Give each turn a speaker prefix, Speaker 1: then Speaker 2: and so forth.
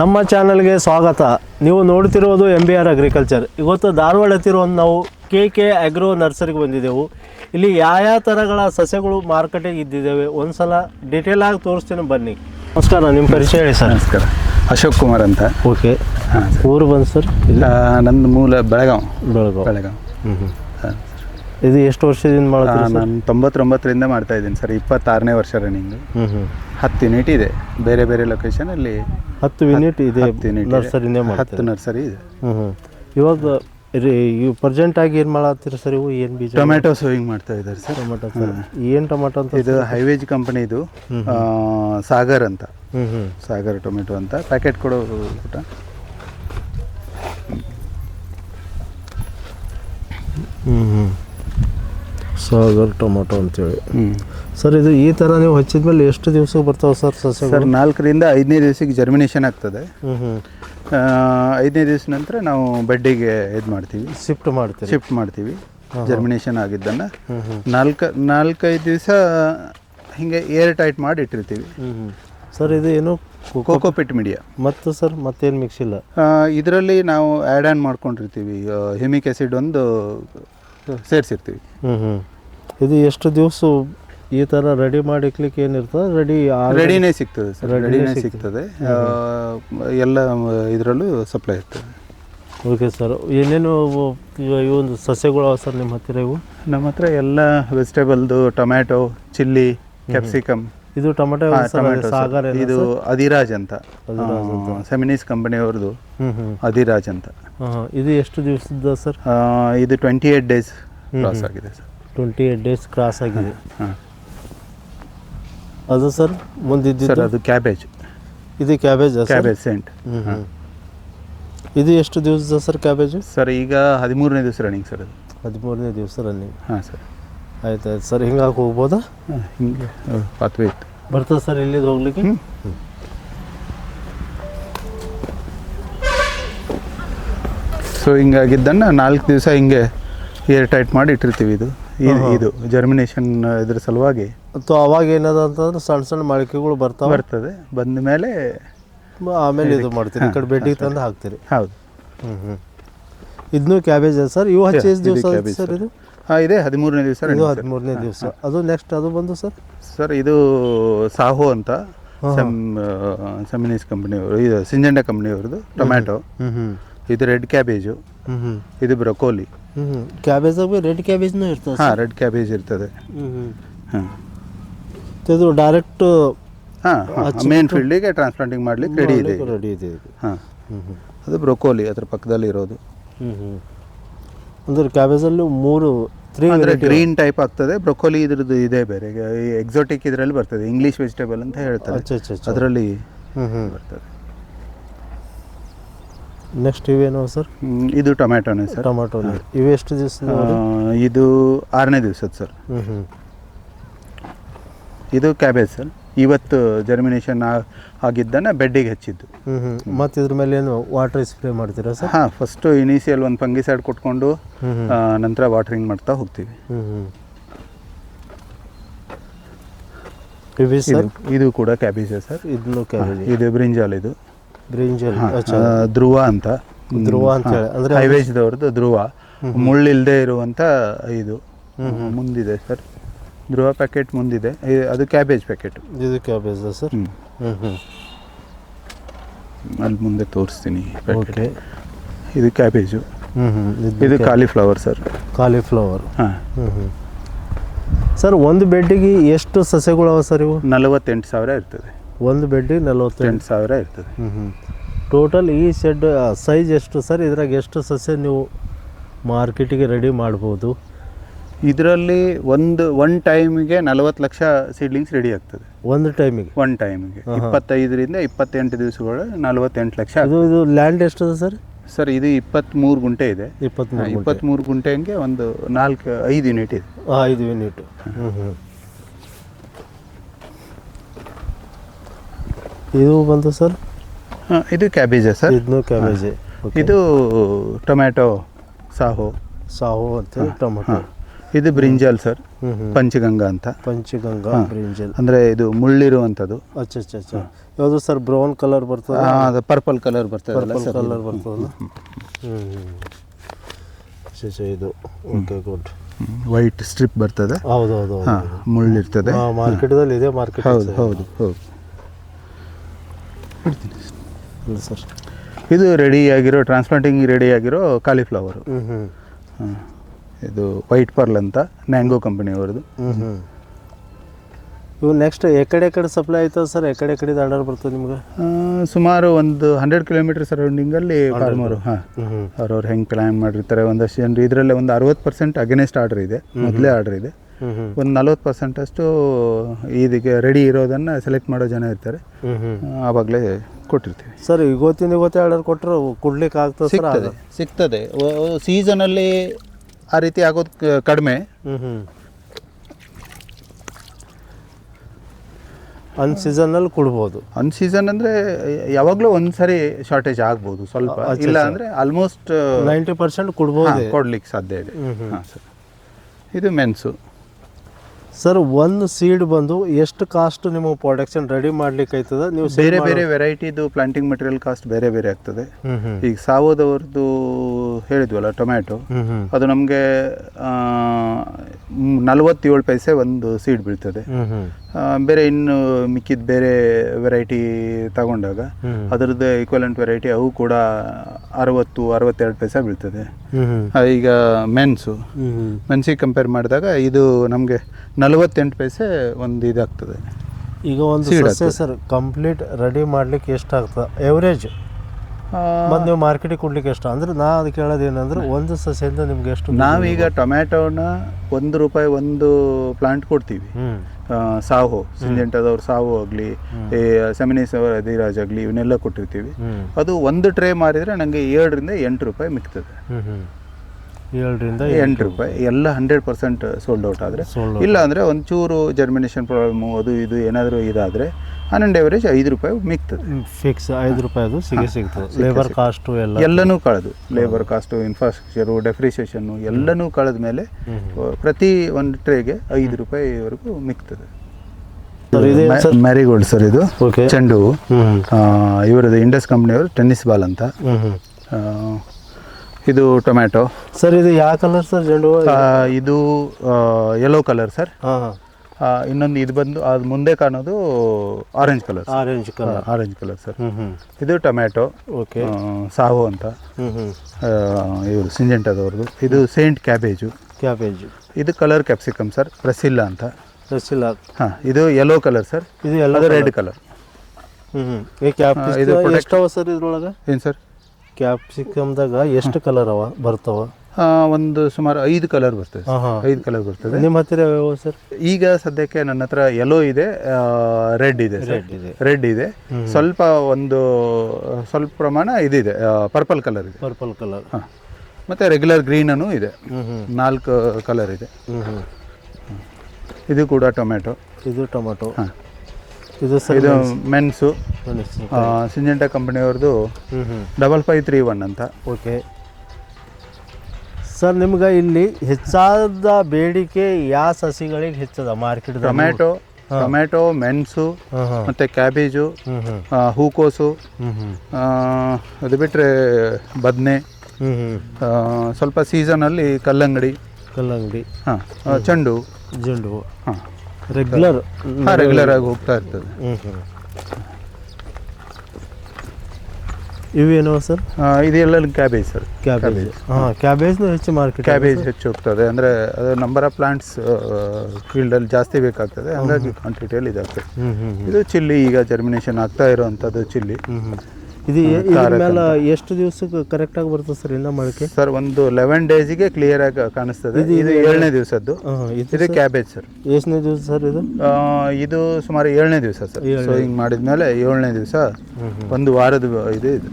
Speaker 1: ನಮ್ಮ ಚಾನಲ್ಗೆ ಸ್ವಾಗತ. ನೀವು ನೋಡ್ತಿರೋದು ಎಂ ಬಿ ಆರ್ ಅಗ್ರಿಕಲ್ಚರ್ ಇವತ್ತು ಧಾರವಾಡ ಹತ್ತಿರ ಒಂದು ನಾವು ಕೆ ಕೆ ಅಗ್ರೋ ನರ್ಸರಿಗೆ ಬಂದಿದ್ದೆವು. ಇಲ್ಲಿ ಯಾವ ಯಾವ ಥರಗಳ ಸಸ್ಯಗಳು ಮಾರ್ಕೆಟಿಗೆ ಇದ್ದಿದ್ದೇವೆ? ಒಂದ್ಸಲ ಡೀಟೇಲ್ ಆಗಿ ತೋರಿಸ್ತೀನಿ ಬನ್ನಿ. ನಮಸ್ಕಾರ ನಿಮ್ಮ ಪರಿಚಯ ಹೇಳಿ ಸರ್.
Speaker 2: ನಮಸ್ಕಾರ. ಅಶೋಕ್ ಕುಮಾರ್ ಅಂತ.
Speaker 1: ಓಕೆ.
Speaker 2: ಹಾಂ
Speaker 1: ಊರು ಬಂದು ಸರ್?
Speaker 2: ಇಲ್ಲ ನನ್ನ ಮೂಲ ಬೆಳಗಾವ್
Speaker 1: ಬೆಳಗಾವ್
Speaker 2: ಬೆಳಗಾವ್
Speaker 1: ಹ್ಞೂ ಹ್ಞೂ. ಇದು ಎಷ್ಟು ವರ್ಷದಿಂದ ಮಾಡ್ತೀರಿ ಸರ್?
Speaker 2: ನಾನು ತೊಂಬತ್ತೊಂಬತ್ತರಿಂದ ಮಾಡ್ತಾ ಇದ್ದೀನಿ ಸರ್. ಇಪ್ಪತ್ತಾರನೇ ವರ್ಷ ರನ್ನಿಂಗ್ ಹತ್ತು ಯೂನಿಟ್ ಇದೆ. ಬೇರೆ ಬೇರೆ ಲೊಕೇಶನ್ ಅಲ್ಲಿ
Speaker 1: ಹತ್ತು ಯೂನಿಟ್ ಇದೆ
Speaker 2: ಹತ್ತು ಯೂನಿಟ್
Speaker 1: ನರ್ಸರಿನೇ
Speaker 2: ಹತ್ತು
Speaker 1: ಮಾಡ್ತೀರಿ?
Speaker 2: ನರ್ಸರಿ ಇದೆ.
Speaker 1: ಇವಾಗ ಇವು ಪ್ರೆಸೆಂಟ್ ಆಗಿ ಏನು ಮಾಡತ್ತೀರಿ ಸರ್ ಇವು? ಏನು ಬೀಜ?
Speaker 2: ಟೊಮ್ಯಾಟೊ ಸೋಯಿಂಗ್ ಮಾಡ್ತಾ ಇದ್ದಾರೆ ಸರ್.
Speaker 1: Tomato sir. ಏನು ಟೊಮೆಟೊ ಅಂತ
Speaker 2: ಇದು ಹೈವೇಜ್ ಕಂಪನಿ ಇದು. ಆ, ಸಾಗರ್ ಅಂತ. ಸಾಗರ್ ಟೊಮೆಟೊ ಅಂತ. ಪ್ಯಾಕೆಟ್ ಕೊಡೋ ಊಟ.
Speaker 1: ಹ್ಞೂ ಹ್ಞೂ ಸಾಗರ್ ಟೊಮೊಟೊ ಅಂತೇಳಿ.
Speaker 2: ಹ್ಞೂ
Speaker 1: ಸರ್ ಇದು ಈ ಥರ ನೀವು ಹಚ್ಚಿದ್ಮೇಲೆ ಎಷ್ಟು ದಿವಸ ಬರ್ತಾವೆ ಸರ್ ಸಸ್ಯ
Speaker 2: ಸರ್ ನಾಲ್ಕರಿಂದ ಐದನೇ ದಿವಸಕ್ಕೆ ಜರ್ಮಿನೇಷನ್ ಆಗ್ತದೆ. ಐದನೇ ದಿವಸ ನಂತರ ನಾವು ಬೆಡ್ಡಿಗೆ ಇದು ಮಾಡ್ತೀವಿ.
Speaker 1: ಶಿಫ್ಟ್ ಮಾಡ್ತೀವಿ.
Speaker 2: ಶಿಫ್ಟ್ ಮಾಡ್ತೀವಿ ಜರ್ಮಿನೇಷನ್ ಆಗಿದ್ದನ್ನು. ನಾಲ್ಕು ನಾಲ್ಕೈದು ದಿವಸ ಹಿಂಗೆ ಏರ್ ಟೈಟ್ ಮಾಡಿ ಇಟ್ಟಿರ್ತೀವಿ.
Speaker 1: ಸರ್ ಇದು ಏನು
Speaker 2: ಕೋಕೋಪಿಟ್ ಮೀಡಿಯಾ
Speaker 1: ಮತ್ತು ಸರ್ ಮತ್ತೇನು ಮಿಕ್ಸ್ ಇಲ್ಲ?
Speaker 2: ಇದರಲ್ಲಿ ನಾವು ಆ್ಯಡ್ ಆನ್ ಮಾಡ್ಕೊಂಡಿರ್ತೀವಿ. ಹ್ಯೂಮಿಕ್ ಆ್ಯಸಿಡ್ ಒಂದು ಸೇರಿಸಿರ್ತೀವಿ.
Speaker 1: ಹ್ಞೂ ಹ್ಞೂ ಇದು ಎಷ್ಟು ದಿವಸ ಈ ಥರ ರೆಡಿ ಮಾಡಿಕ್ಲಿಕ್ಕೆ ಏನಿರ್ತದೆ? ರೆಡಿ
Speaker 2: ರೆಡಿನೇ ಸಿಗ್ತದೆ ಸರ್. ರೆಡಿನೇ ಸಿಗ್ತದೆ. ಎಲ್ಲ ಇದರಲ್ಲೂ ಸಪ್ಲೈ ಇರ್ತದೆ.
Speaker 1: ಓಕೆ ಸರ್ ಏನೇನು ಇವು ಒಂದು ಸಸ್ಯಗಳು ಸರ್ ನಿಮ್ಮ ಹತ್ತಿರ ಇವು?
Speaker 2: ನಮ್ಮ ಹತ್ರ ಎಲ್ಲ ವೆಜಿಟೇಬಲ್ದು ಟೊಮ್ಯಾಟೊ ಚಿಲ್ಲಿ ಕ್ಯಾಪ್ಸಿಕಮ್
Speaker 1: ಇದು ಟೊಮೆಟೊ ಸಾಗರ
Speaker 2: ಇದು ಅದಿರಾಜ್ ಅಂತ. ಸೆಮಿನೀಸ್ ಕಂಪನಿಯವ್ರದ್ದು ಅದಿರಾಜ್ ಅಂತ.
Speaker 1: ಇದು ಎಷ್ಟು ದಿವಸದ ಸರ್?
Speaker 2: ಇದು ಟ್ವೆಂಟಿ ಏಟ್ ಡೇಸ್ ಲಾಸ್ ಆಗಿದೆ sir.
Speaker 1: Twenty eight days cross ಆಗಿದೆ.
Speaker 2: ಹಾಂ.
Speaker 1: ಅದು ಸರ್
Speaker 2: ಸರ್ ಅದು ಕ್ಯಾಬೇಜ್
Speaker 1: ಇದು ಕ್ಯಾಬೇಜ್
Speaker 2: ಕ್ಯಾಬೇಜ್ ಸೆಂಟ್
Speaker 1: ಹ್ಞೂ ಹ್ಞೂ ಇದು ಎಷ್ಟು ದಿವಸ ಸರ್ ಕ್ಯಾಬೇಜು
Speaker 2: ಸರ್ ಈಗ ಹದಿಮೂರನೇ ದಿವಸ ರನ್ನಿಂಗ್ ಸರ್ ಅದು.
Speaker 1: ಹದಿಮೂರನೇ ದಿವಸ ರನ್ನಿಂಗ್
Speaker 2: ಹಾಂ ಸರ್.
Speaker 1: ಆಯ್ತು ಆಯ್ತು. ಸರ್ ಹಿಂಗಾಗಿ ಹೋಗ್ಬೋದಾ?
Speaker 2: ಹಿಂಗೆ ಪಾತ್ವೆ ಇತ್ತು.
Speaker 1: ಬರ್ತದೆ ಸರ್ ಇಲ್ಲಿದ್ದು ಹೋಗ್ಲಿಕ್ಕೆ.
Speaker 2: ಸೊ ಹಿಂಗಾಗಿದ್ದನ್ನು ನಾಲ್ಕು ದಿವಸ ಹಿಂಗೆ ಏರ್ ಟೈಟ್ ಮಾಡಿ ಇಟ್ಟಿರ್ತೀವಿ ಇದು. ಇದು- ಜರ್ಮಿನೇಷನ್ ಇದ್ರ ಸಲುವಾಗಿ
Speaker 1: ಅಥವಾ ಅವಾಗ ಏನದ ಅಂತಂದ್ರೆ ಸಣ್ಣ ಸಣ್ಣ ಮೊಳಕೆಗಳು ಬರ್ತಾವೆ.
Speaker 2: ಬರ್ತದೆ. ಬಂದ ಮೇಲೆ
Speaker 1: ಆಮೇಲೆ ಇದು ಮಾಡ್ತೀರಿ. ಈ ಕಡೆ ಬೆಡ್ಡಿಗೆ ತಂದು ಹಾಕ್ತೀರಿ.
Speaker 2: ಹೌದು.
Speaker 1: ಹ್ಞೂ ಹ್ಞೂ ಇದನ್ನು ಕ್ಯಾಬೇಜ್ ಸರ್? ಇವು ಹಚ್ಚಿ ಎಷ್ಟು ದಿವಸ ಸರ್ ಇದು?
Speaker 2: ಹಾಂ ಇದೆ. ಹದಿಮೂರನೇ ದಿವಸ
Speaker 1: ಇದು ಹದಿಮೂರನೇ ದಿವಸ. ಅದು ನೆಕ್ಸ್ಟ್ ಅದು ಬಂದು ಸರ್?
Speaker 2: ಸರ್ ಇದು ಸಾಹೋ ಅಂತ ಸೆಮ್ ಸೆಮಿನೀಸ್ ಕಂಪ್ನಿಯವರು ಇದು ಸಿಂಜಂಡ ಕಂಪ್ನಿಯವ್ರದ್ದು ಟೊಮ್ಯಾಟೊ. ಇದು ರೆಡ್ ಕ್ಯಾಬೇಜು ಇದು ಬ್ರೊಕೋಲಿ.
Speaker 1: ಹ್ಞೂ ಕ್ಯಾಬೇಜಾಗ ರೆಡ್ ಕ್ಯಾಬೇಜ್ನೂ ಇರ್ತದೆ
Speaker 2: ಹಾಂ ರೆಡ್ ಕ್ಯಾಬೇಜ್ ಇರ್ತದೆ.
Speaker 1: ಹ್ಞೂ
Speaker 2: ಹಾಂ.
Speaker 1: ಇದು ಡೈರೆಕ್ಟ್
Speaker 2: ಹಾಂ ಮೇನ್ ಫೀಲ್ಡಿಗೆ ಟ್ರಾನ್ಸ್ಪ್ಲಾಂಟಿಂಗ್ ಮಾಡ್ಲಿಕ್ಕೆ ರೆಡಿ ಇದೆ
Speaker 1: ರೆಡಿ ಇದೆ
Speaker 2: ಹಾಂ. ಅದು ಬ್ರೊಕೋಲಿ ಅದ್ರ ಪಕ್ಕದಲ್ಲಿ ಇರೋದು.
Speaker 1: ಅಂದ್ರೆ ಕ್ಯಾಬೇಜಲ್ಲಿ ಮೂರು ತ್ರೀ
Speaker 2: ಅಂದರೆ ಗ್ರೀನ್ ಟೈಪ್ ಆಗ್ತದೆ ಬ್ರೊಕೋಲಿ ಇದ್ರದ್ದು ಇದೆ ಬೇರೆ. ಎಕ್ಸೋಟಿಕ್ ಇದರಲ್ಲಿ ಬರ್ತದೆ ಇಂಗ್ಲೀಷ್ ವೆಜಿಟೇಬಲ್ ಅಂತ ಹೇಳ್ತಾರೆ. ಅದರಲ್ಲಿ ಬರ್ತದೆ.
Speaker 1: ನೆಕ್ಸ್ಟ್ ಇವೇನು ಸರ್?
Speaker 2: ಇದು ಟೊಮ್ಯಾಟೋನೇ ಸರ್.
Speaker 1: ಟೊಮ್ಯಾಟೊ ಇವು ಎಷ್ಟು ದಿವಸ
Speaker 2: ಇದು ಆರನೇ ದಿವಸದ ಸರ್. ಇದು ಕ್ಯಾಬೇಜ್ ಸರ್. ಇವತ್ತು ಜರ್ಮಿನೇಷನ್ ಆಗಿದ್ದನ್ನು ಬೆಡ್ಡಿಗೆ ಹಚ್ಚಿದ್ದು.
Speaker 1: ಮತ್ತು ಇದ್ರ ಮೇಲೆ ಏನು ವಾಟರ್ ಸ್ಪ್ರೇ ಮಾಡ್ತೀರಾ ಸರ್?
Speaker 2: ಹಾಂ ಫಸ್ಟು ಇನಿಷಿಯಲ್ ಒಂದು ಫಂಗಿಸೈಡ್ ಕೊಟ್ಕೊಂಡು ನಂತರ ವಾಟ್ರಿಂಗ್ ಮಾಡ್ತಾ ಹೋಗ್ತೀವಿ. ಇದು ಇದು ಕೂಡ ಕ್ಯಾಬೇಜ್ ಸರ್.
Speaker 1: ಇದನ್ನು ಕ್ಯಾಬೇಜ್.
Speaker 2: ಇದು ಬ್ರಿಂಜಾಲ್ ಇದು.
Speaker 1: ಬ್ರಿಂಜಲ್
Speaker 2: ಧ್ರುವ ಅಂತ.
Speaker 1: ಧ್ರುವ ಅಂತ ಹೇಳಿ. ಅಂದ್ರೆ
Speaker 2: ಹೈವೇಜ್ದವ್ರದ್ದು ಧ್ರುವ. ಮುಳ್ಳಿಲ್ಲದೆ ಇರುವಂಥ ಇದು. ಮುಂದಿದೆ ಸರ್. ಧ್ರುವ ಪ್ಯಾಕೆಟ್ ಮುಂದಿದೆ. ಅದು ಕ್ಯಾಬೇಜ್ ಪ್ಯಾಕೆಟ್
Speaker 1: ಇದು ಕ್ಯಾಬೇಜ್ ಸರ್?
Speaker 2: ಅಲ್ಲಿ ಮುಂದೆ ತೋರಿಸ್ತೀನಿ ಇದು ಕ್ಯಾಬೇಜು ಇದು ಕಾಲಿಫ್ಲವರ್ ಸರ್.
Speaker 1: ಕಾಲಿಫ್ಲವರ್
Speaker 2: ಹಾಂ.
Speaker 1: ಸರ್ ಒಂದು ಬೆಡ್ಡಿಗೆ ಎಷ್ಟು ಸಸ್ಯಗಳು ಅವ ಸರ್ ಇವು?
Speaker 2: ನಲವತ್ತೆಂಟು ಸಾವಿರ ಇರ್ತದೆ.
Speaker 1: ಒಂದು ಬೆಡ್ಡಿ ನಲವತ್ತೆಂಟು
Speaker 2: ಎಂಟು ಸಾವಿರ ಇರ್ತದೆ.
Speaker 1: ಹ್ಞೂ ಹ್ಞೂ ಟೋಟಲ್ ಈ ಶೆಡ್ ಸೈಜ್ ಎಷ್ಟು ಸರ್? ಇದ್ರಾಗ ಎಷ್ಟು ಸಸ್ಯ ನೀವು ಮಾರ್ಕೆಟಿಗೆ ರೆಡಿ ಮಾಡ್ಬೋದು?
Speaker 2: ಇದರಲ್ಲಿ ಒಂದು ಒನ್ ಟೈಮಿಗೆ ನಲವತ್ತು ಲಕ್ಷ ಸೀಡ್ಲಿಂಗ್ಸ್ ರೆಡಿ ಆಗ್ತದೆ.
Speaker 1: ಒಂದು ಟೈಮಿಗೆ
Speaker 2: ಒನ್ ಟೈಮಿಗೆ ಇಪ್ಪತ್ತೈದರಿಂದ ಇಪ್ಪತ್ತೆಂಟು ದಿವಸಗಳು ನಲವತ್ತೆಂಟು ಲಕ್ಷ
Speaker 1: ಅದು ಇದು ಲ್ಯಾಂಡ್ ಎಷ್ಟದ ಸರ್?
Speaker 2: ಸರ್ ಇದು ಇಪ್ಪತ್ತ್ಮೂರು ಗುಂಟೆ ಇದೆ.
Speaker 1: ಇಪ್ಪತ್ತ್ಮೂರು
Speaker 2: ಇಪ್ಪತ್ತ್ಮೂರು ಹಂಗೆ ಒಂದು ನಾಲ್ಕು ಐದು ಯೂನಿಟ್ ಇದೆ.
Speaker 1: ಐದು ಯೂನಿಟ್ ಹ್ಞೂ ಹ್ಞೂ ಇದು ಬಂತು ಸರ್?
Speaker 2: ಇದು ಕ್ಯಾಬೇಜ ಸರ್.
Speaker 1: ಇದನ್ನು ಕ್ಯಾಬೇಜ್.
Speaker 2: ಇದು ಟೊಮ್ಯಾಟೊ ಸಾಹು.
Speaker 1: ಸಾಹು ಅಂತ ಟೊಮ್ಯಾಟೊ.
Speaker 2: ಇದು ಬ್ರಿಂಜಲ್ ಸರ್. ಪಂಚಗಂಗಾ ಅಂತ.
Speaker 1: ಪಂಚಗಂಗಾ ಬ್ರಿಂಜಲ್.
Speaker 2: ಅಂದರೆ ಇದು ಮುಳ್ಳಿರುವಂಥದ್ದು.
Speaker 1: ಅಚ್ಚ ಅಚ್ಚ ಅಚ್ಚ ಯಾವುದು ಸರ್ ಬ್ರೌನ್ ಕಲರ್ ಬರ್ತದೆ?
Speaker 2: ಅದು ಪರ್ಪಲ್ ಕಲರ್ ಬರ್ತದೆ
Speaker 1: ಪರ್ಪಲ್ ಕಲರ್ ಬರ್ತದಲ್ಲ? ಹ್ಞೂ ಇದು. ಓಕೆ ಗುಡ್
Speaker 2: ವೈಟ್ ಸ್ಟ್ರಿಪ್ ಬರ್ತದೆ.
Speaker 1: ಹೌದು ಹೌದು
Speaker 2: ಹಾಂ ಮುಳ್ಳಿರ್ತದೆ.
Speaker 1: ಮಾರ್ಕೆಟ್ದಲ್ಲಿ ಇದೆ ಮಾರ್ಕೆಟ್
Speaker 2: ಹೌದು ಹೌದು ಹೌದು.
Speaker 1: ಇಲ್ಲ ಸರ್.
Speaker 2: ಇದು ರೆಡಿ ಆಗಿರೋ ಟ್ರಾನ್ಸ್ಪ್ಲಾಂಟಿಂಗ್ ರೆಡಿ ಆಗಿರೋ ಕಾಲಿಫ್ಲವರು ಹಾಂ ಇದು ವೈಟ್ ಪರ್ಲ್ ಅಂತ ಮ್ಯಾಂಗೋ ಕಂಪನಿಯವ್ರದ್ದು
Speaker 1: ಇವು ನೆಕ್ಸ್ಟ್ ಎಕಡೆ ಎಕಡೆ ಸಪ್ಲೈ ಆಯ್ತದ ಸರ್ ಎಕಡೆ ಎಕಡೆ ಆರ್ಡರ್ ಬರ್ತದೆ ನಿಮ್ಗೆ?
Speaker 2: ಸುಮಾರು ಒಂದು ಹಂಡ್ರೆಡ್ ಕಿಲೋಮೀಟರ್ ಸರೌಂಡಿಂಗಲ್ಲಿ ಫಾರ್ಮರು ಹಾಂ ಅವ್ರವ್ರು ಹೆಂಗೆ ಪ್ಲ್ಯಾನ್ ಮಾಡಿರ್ತಾರೆ ಒಂದಷ್ಟು ಜನರು ಇದರಲ್ಲೇ ಒಂದು ಅರವತ್ತು ಪರ್ಸೆಂಟ್ ಅಗೇನೆಸ್ಟ್ ಆರ್ಡರ್ ಇದೆ ಮೊದಲೇ ಆರ್ಡರ್ ಇದೆ. ಒಂದು ನಲ್ವತ್ತು ಪರ್ಸೆಂಟ್ ಅಷ್ಟು ಇದಕ್ಕೆ ರೆಡಿ ಇರೋದನ್ನು ಸೆಲೆಕ್ಟ್ ಮಾಡೋ ಜನ ಇರ್ತಾರೆ. ಆವಾಗಲೇ ಕೊಟ್ಟಿರ್ತೀವಿ.
Speaker 1: ಸರ್ ಇವತ್ತಿನ ಇವತ್ತೇ ಆರ್ಡರ್ ಕೊಟ್ಟರು ಕೊಡ್ಲಿಕ್ಕೆ ಆಗ್ತದೆ
Speaker 2: ಸಿಗ್ತದೆ ಸಿಗ್ತದೆ. ಸೀಸನಲ್ಲಿ ಆ ರೀತಿ ಆಗೋದು ಕಡಿಮೆ.
Speaker 1: ಅನ್ ಸೀಸನಲ್ಲಿ ಕೊಡ್ಬೋದು.
Speaker 2: ಅನ್ ಸೀಸನ್ ಅಂದರೆ ಯಾವಾಗಲೂ ಒಂದು ಸರಿ ಶಾರ್ಟೇಜ್ ಆಗ್ಬೋದು ಸ್ವಲ್ಪ. ಇಲ್ಲ ಅಂದರೆ ಆಲ್ಮೋಸ್ಟ್
Speaker 1: ನೈಂಟಿ ಪರ್ಸೆಂಟ್ ಕೊಡ್ಬೋದು?
Speaker 2: ಕೊಡ್ಲಿಕ್ಕೆ ಸಾಧ್ಯ ಇದೆ. ಹಾಂ ಸರ್. ಇದು ಮೆನ್ಸು.
Speaker 1: ಸರ್ ಒಂದು ಸೀಡ್ ಬಂದು ಎಷ್ಟು ಕಾಸ್ಟ್ ನಿಮಗೆ ಪ್ರೊಡಕ್ಷನ್ ರೆಡಿ ಮಾಡ್ಲಿಕ್ಕೆ ಆಯ್ತದ? ನೀವು
Speaker 2: ಬೇರೆ ಬೇರೆ ವೆರೈಟಿದು ಪ್ಲಾಂಟಿಂಗ್ ಮಟೀರಿಯಲ್ ಕಾಸ್ಟ್ ಬೇರೆ ಬೇರೆ ಆಗ್ತದೆ. ಈಗ ಸಾವೋದವ್ರದ್ದು ಹೇಳಿದ್ವಲ್ಲ ಟೊಮ್ಯಾಟೊ ಅದು ನಮಗೆ ನಲವತ್ತೇಳು ಪೈಸೆ ಒಂದು ಸೀಡ್ ಬೀಳ್ತದೆ. ಬೇರೆ ಇನ್ನು ಮಿಕ್ಕಿದ ಬೇರೆ ವೆರೈಟಿ ತಗೊಂಡಾಗ ಅದರದ್ದು ಈಕ್ವಲೆಂಟ್ ವೆರೈಟಿ ಅವು ಕೂಡ ಅರವತ್ತು ಅರವತ್ತೆರಡು ಪೈಸೆ ಬೀಳ್ತದೆ. ಈಗ ಮೆನ್ಸು ಮೆನ್ಸಿಗೆ ಕಂಪೇರ್ ಮಾಡಿದಾಗ ಇದು ನಮಗೆ ನಲವತ್ತೆಂಟು ಪೈಸೆ ಒಂದು ಇದಾಗ್ತದೆ.
Speaker 1: ಈಗ ಒಂದು ಸರ್ ಕಂಪ್ಲೀಟ್ ರೆಡಿ ಮಾಡ್ಲಿಕ್ಕೆ ಎಷ್ಟಾಗ್ತದೆ? ಎವರೇಜ್ ಮತ್ತು ನೀವು ಮಾರ್ಕೆಟಿಗೆ ಕೊಡ್ಲಿಕ್ಕೆ ಎಷ್ಟು? ಅಂದ್ರೆ ನಾ ಅದು ಕೇಳೋದು ಏನಂದ್ರೆ ಒಂದು ಸಸ್ಯದಿಂದ ನಿಮ್ಗೆ ಎಷ್ಟು
Speaker 2: ನಾವೀಗ ಟೊಮ್ಯಾಟೋನ ಒಂದು ರೂಪಾಯಿ ಒಂದು ಪ್ಲಾಂಟ್ ಕೊಡ್ತೀವಿ. ಸಾಹು ಸಿಂಜೆಂಟದವ್ರ ಸಾಹೋ ಆಗಲಿ ಸೆಮಿನೀಸ್ ಅವರ ಅಧಿರಾಜ್ ಆಗಲಿ ಇವನ್ನೆಲ್ಲ ಕೊಟ್ಟಿರ್ತೀವಿ. ಅದು ಒಂದು ಟ್ರೇ ಮಾರಿದರೆ ನನಗೆ ಏಳರಿಂದ ಎಂಟು ರೂಪಾಯಿ
Speaker 1: ಹ್ಞೂ ಏಳರಿಂದ
Speaker 2: ಎಂಟು. ರೂಪಾಯಿ. ಎಲ್ಲ ಹಂಡ್ರೆಡ್ ಪರ್ಸೆಂಟ್ ಸೋಲ್ಡ್ ಔಟ್ ಆದರೆ. ಇಲ್ಲ ಅಂದರೆ ಒಂಚೂರು ಜರ್ಮಿನೇಷನ್ ಪ್ರಾಬ್ಲಮ್ಮು ಅದು ಇದು ಏನಾದರೂ ಇದಾದರೆ ಹನ್ನೊಂದು ಎವರೇಜ್ ಐದು ರೂಪಾಯಿ ಮಿಗ್ತದೆ.
Speaker 1: ಫಿಕ್ಸ್ ಐದು ರೂಪಾಯಿ ಅದು ಸಿಗೇ ಸಿಗ್ತದೆ. ಲೇಬರ್ ಕಾಸ್ಟು ಎಲ್ಲ.
Speaker 2: ಎಲ್ಲನೂ ಕಳೆದು. ಲೇಬರ್ ಕಾಸ್ಟು ಇನ್ಫ್ರಾಸ್ಟ್ರಕ್ಚರು ಡೆಫ್ರಿಸಿಯೇಷನ್ನು ಎಲ್ಲನೂ ಕಳೆದ ಮೇಲೆ ಪ್ರತಿ ಒಂದು ಟ್ರೇಗೆ ಐದು ರೂಪಾಯಿವರೆಗೂ
Speaker 1: ಮಿಕ್ತದೆ
Speaker 2: ಮ್ಯಾರಿಗೋಲ್ಡ್ ಸರ್ ಇದು ಚೆಂಡು ಹೂವು.
Speaker 1: ಹ್ಞೂ ಹ್ಞೂ
Speaker 2: ಆ, ಇವರದು ಇಂಡಸ್ ಕಂಪ್ನಿಯವರು ಟೆನ್ನಿಸ್ ಬಾಲ್ ಅಂತ. ಇದು ಟೊಮ್ಯಾಟೊ.
Speaker 1: ಸರ್ ಇದು ಯಾವ ಕಲರ್ ಸರ್ ಜೆಂಡು?
Speaker 2: ಇದು ಯೆಲ್ಲೋ ಕಲರ್ ಸರ್.
Speaker 1: ಹಾಂ
Speaker 2: ಆ, ಇನ್ನೊಂದು ಇದು ಬಂದು ಅದು ಮುಂದೆ ಕಾಣೋದು orange colour
Speaker 1: orange colour
Speaker 2: orange colour sir. ಇದು ಟೊಮ್ಯಾಟೊ.
Speaker 1: ಓಕೆ.
Speaker 2: ಸಾವು ಸಾಹೋ ಅಂತ ಇವರು ಸಿಂಜೆಂಟದವ್ರದ್ದು. ಇದು ಸೇಂಟ್ ಕ್ಯಾಬೇಜು.
Speaker 1: ಕ್ಯಾಬೇಜು.
Speaker 2: ಇದು ಕಲರ್ ಕ್ಯಾಪ್ಸಿಕಮ್ ಸರ್ ಪ್ರಸಿಲ್ಲ ಅಂತ.
Speaker 1: ರಸಿಲ್ಲ
Speaker 2: ಹಾಂ ಇದು ಯೆಲ್ಲೋ ಕಲರ್ ಸರ್.
Speaker 1: ಇದು ಎಲ್ಲ
Speaker 2: ಅದು ರೆಡ್ ಕಲರ್
Speaker 1: ಹ್ಞೂ ಹ್ಞೂ
Speaker 2: ಇದು protect-
Speaker 1: ಎಷ್ಟು ಅವ ಸರ್ ಇದ್ರೊಳಗೆ?
Speaker 2: ಏನು ಸರ್?
Speaker 1: ಕ್ಯಾಪ್ಸಿಕಮ್ದಾಗ ಎಷ್ಟು ಕಲರ್ ಅವ ಬರ್ತಾವ?
Speaker 2: ಒಂದು ಸುಮಾರು ಐದು ಕಲರ್ ಬರ್ತದೆ ಐದು ಕಲರ್ ಬರ್ತದೆ.
Speaker 1: ನಿಮ್ಮ ಹತ್ತಿರ ಸರ್
Speaker 2: ಈಗ ಸದ್ಯಕ್ಕೆ ನನ್ನ ಹತ್ರ ಯೆಲ್ಲೋ ಇದೆ ರೆಡ್ ಇದೆ
Speaker 1: ರೆಡ್ ಇದೆ.
Speaker 2: ರೆಡ್ ಇದೆ. ಸ್ವಲ್ಪ ಒಂದು ಸ್ವಲ್ಪ ಪ್ರಮಾಣ ಇದಿದೆ ಪರ್ಪಲ್ ಕಲರ್ ಇದೆ.
Speaker 1: ಪರ್ಪಲ್ ಕಲರ್
Speaker 2: ಮತ್ತೆ ರೆಗ್ಯುಲರ್ ಅನ್ನು ಇದೆ. ನಾಲ್ಕು ಕಲರ್ ಇದೆ. ಇದು ಕೂಡ ಟೊಮೆಟೊ
Speaker 1: ಇದು ಟೊಮೆಟೊ
Speaker 2: ಹಾಂ.
Speaker 1: ಇದು
Speaker 2: ಇದು ಮೆನ್ಸು. ಸಿಂಜೆಂಟಾ ಕಂಪನಿಯವ್ರದ್ದು ಡಬಲ್ ಫೈವ್ ತ್ರೀ ಒನ್ ಅಂತ.
Speaker 1: ಓಕೆ. ಸರ್ ನಿಮ್ಗೆ ಇಲ್ಲಿ ಹೆಚ್ಚಾದ ಬೇಡಿಕೆ ಯಾವ ಸಸಿಗಳಿಗೆ ಹೆಚ್ಚದ ಮಾರ್ಕೆಟ್
Speaker 2: ಟೊಮ್ಯಾಟೊ ಟೊಮ್ಯಾಟೊ ಮೆಣಸು ಮತ್ತು ಕ್ಯಾಬೇಜು ಹೂಕೋಸು ಅದು ಬಿಟ್ಟರೆ ಬದನೆ ಸ್ವಲ್ಪ ಸೀಸನಲ್ಲಿ ಕಲ್ಲಂಗಡಿ.
Speaker 1: ಕಲ್ಲಂಗಡಿ.
Speaker 2: ಹಾಂ ಚೆಂಡು
Speaker 1: ಜೆಂಡು
Speaker 2: ಹಾಂ.
Speaker 1: ರೆಗ್ಯುಲರ್
Speaker 2: ಹಾಂ ರೆಗ್ಯುಲರ್ ಆಗಿ ಹೋಗ್ತಾ ಇರ್ತದೆ.
Speaker 1: ಹ್ಞೂ ಹ್ಞೂ ಇವೇನು ಸರ್?
Speaker 2: ಆ, ಇದೆಲ್ಲ ಕ್ಯಾಬೇಜ್ ಸರ್.
Speaker 1: ಕ್ಯಾಬೇಜ್ ಹಾಂ ಕ್ಯಾಬೇಜ್ನು ಹೆಚ್ಚು ಮಾರ್ಕೆಟ್
Speaker 2: ಕ್ಯಾಬೇಜ್ ಹೆಚ್ಚು ಹೋಗ್ತದೆ. ಅಂದರೆ ಅದು ನಂಬರ್ ಆಫ್ ಪ್ಲಾಂಟ್ಸ್ ಫೀಲ್ಡಲ್ಲಿ ಜಾಸ್ತಿ ಬೇಕಾಗ್ತದೆ. ಹಂಗಾಗಿ ಕ್ವಾಂಟಿಟಿಯಲ್ಲಿ ಇದಾಗ್ತದೆ. ಇದು ಚಿಲ್ಲಿ ಈಗ ಜರ್ಮಿನೇಷನ್ ಆಗ್ತಾ ಇರೋವಂಥದ್ದು ಚಿಲ್ಲಿ.
Speaker 1: ಇದು ಮೇಲೆ ಎಷ್ಟು ದಿವಸಕ್ಕೆ ಕರೆಕ್ಟಾಗಿ ಬರ್ತದೆ ಸರ್ ಇಂದ ಮೊಳಕೆ
Speaker 2: ಸರ್ ಒಂದು ಲೆವೆನ್ ಡೇಸಿಗೆ ಕ್ಲಿಯರ್ ಆಗಿ ಕಾಣಿಸ್ತದೆ. ಇದು ಏಳನೇ ದಿವಸದ್ದು.
Speaker 1: ಇದು
Speaker 2: ಇದು ಕ್ಯಾಬೇಜ್ ಸರ್.
Speaker 1: ಎಷ್ಟನೇ ದಿವಸ ಸರ್ ಇದು?
Speaker 2: ಇದು ಸುಮಾರು ಏಳನೇ ದಿವಸ ಸರ್. ಸೊ ಹಿಂಗೆ ಮಾಡಿದ್ಮೇಲೆ ಏಳನೇ ದಿವಸ ಒಂದು ವಾರದ ಇದು ಇದು.